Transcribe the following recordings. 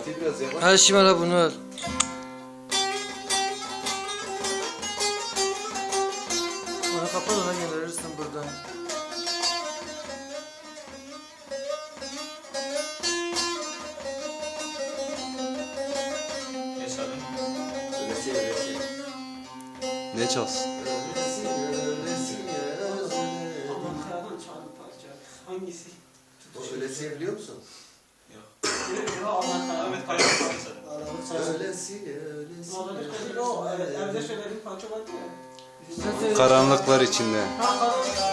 Fatih biraz yavaş. Al Şimal bunu al. Onu kapat ona gönderirsin buradan. Öylesi öylesi. Ne çalsın? Öylesi öylesi parça. Hangisi? O öylesi biliyor musun? Yok aman parça. Aralık. Öylesi öylesi. Aralık. O parça vardı ya. Karanlıklar içinde. Ha karanlık.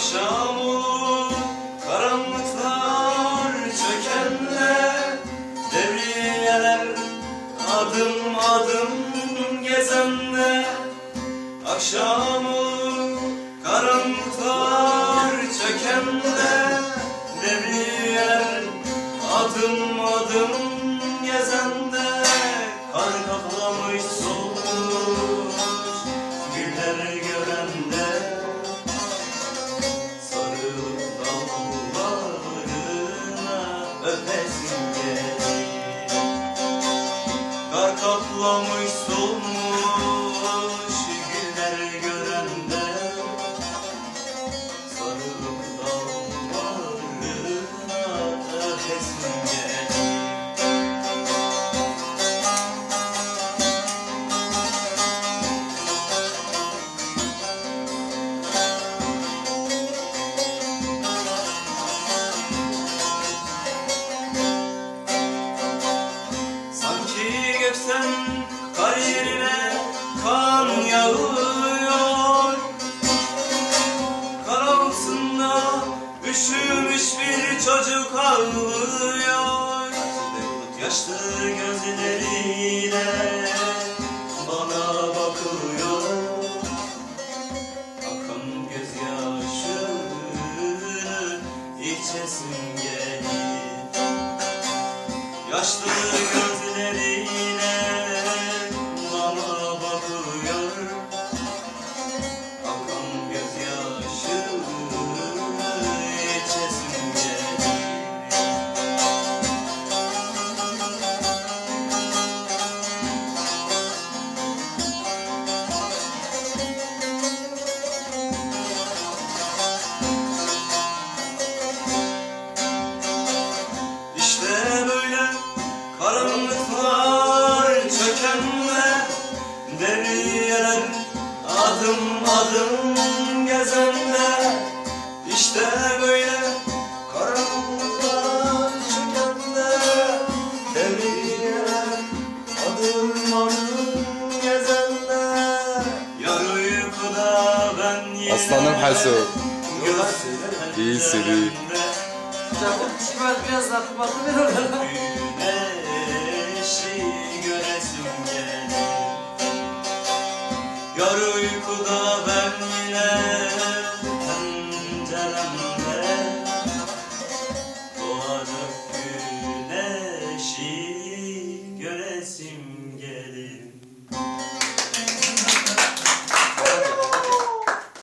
Akşam olur karanlıklar çökenle Devriyeler adım adım gezenle. Akşam olur Kar kaplamış solmuş üşümüş bir çocuk ağlıyor Yaşlı gözleriyle bana bakıyor. Akan gözyaşını içesim gelir Yaşlı gözleriyle adım adım gezenler İşte böyle karanlıklar çökenler Deriyeler adım adım gezenler Yar uykuda ben yine Aslanım Hasu. İyi seri. Çabuk Şimal biraz lafı bakı ver oralara.